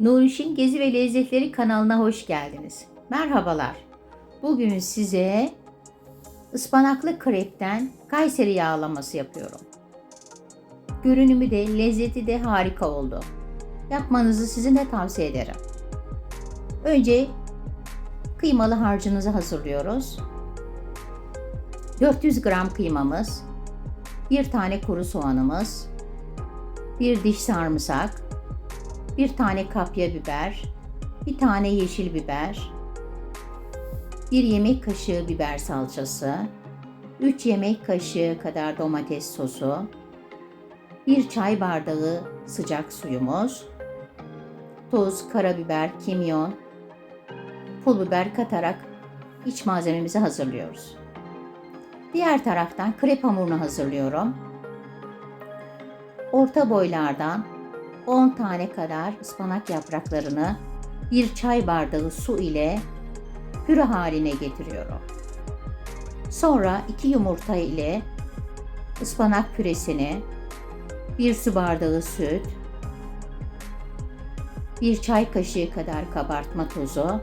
Nuriş'in Gezi ve Lezzetleri kanalına hoş geldiniz. Merhabalar. Bugün size ıspanaklı krepten Kayseri yağlaması yapıyorum. Görünümü de lezzeti de harika oldu. Yapmanızı sizinle tavsiye ederim. Önce kıymalı harcınızı hazırlıyoruz. 400 gram kıymamız, bir tane kuru soğanımız, bir diş sarımsak, bir tane kapya biber, bir tane yeşil biber, bir yemek kaşığı biber salçası, 3 yemek kaşığı kadar domates sosu, bir çay bardağı sıcak suyumuz, tuz, karabiber, kimyon, pul biber katarak iç malzememizi hazırlıyoruz. Diğer taraftan krep hamurunu hazırlıyorum. Orta boylardan 10 tane kadar ıspanak yapraklarını bir çay bardağı su ile püre haline getiriyorum. Sonra 2 yumurta ile ıspanak püresini, 1 su bardağı süt, 1 çay kaşığı kadar kabartma tozu,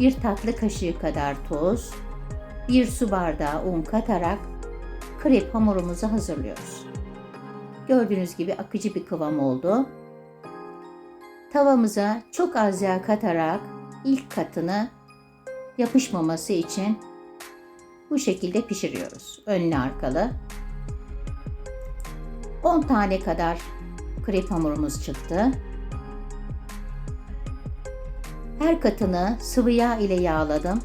1 tatlı kaşığı kadar tuz, 1 su bardağı un katarak krep hamurumuzu hazırlıyoruz. Gördüğünüz gibi akıcı bir kıvam oldu. Tavamıza çok az yağ katarak ilk katını yapışmaması için bu şekilde pişiriyoruz. Önlü arkalı. 10 tane kadar krep hamurumuz çıktı. Her katını sıvı yağ ile yağladım.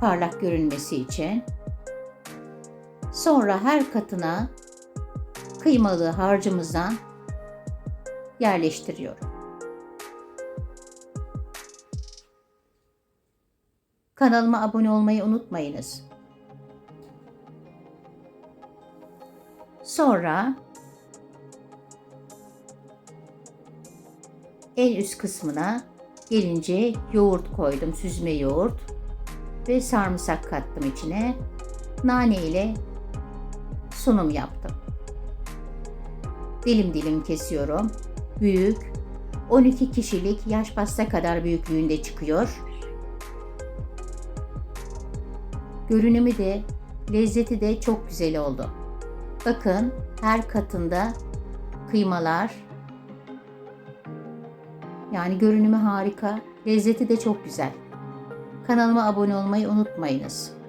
Parlak görünmesi için. Sonra her katına kıymalı harcımızdan yerleştiriyorum. Kanalıma abone olmayı unutmayınız. Sonra en üst kısmına gelince yoğurt koydum, süzme yoğurt ve sarımsak kattım içine. Nane ile sunum yaptım. Dilim dilim kesiyorum. Büyük, 12 kişilik yaş pasta kadar büyüklüğünde çıkıyor. Görünümü de, lezzeti de çok güzel oldu. Bakın her katında kıymalar. Yani görünümü harika, lezzeti de çok güzel. Kanalıma abone olmayı unutmayınız.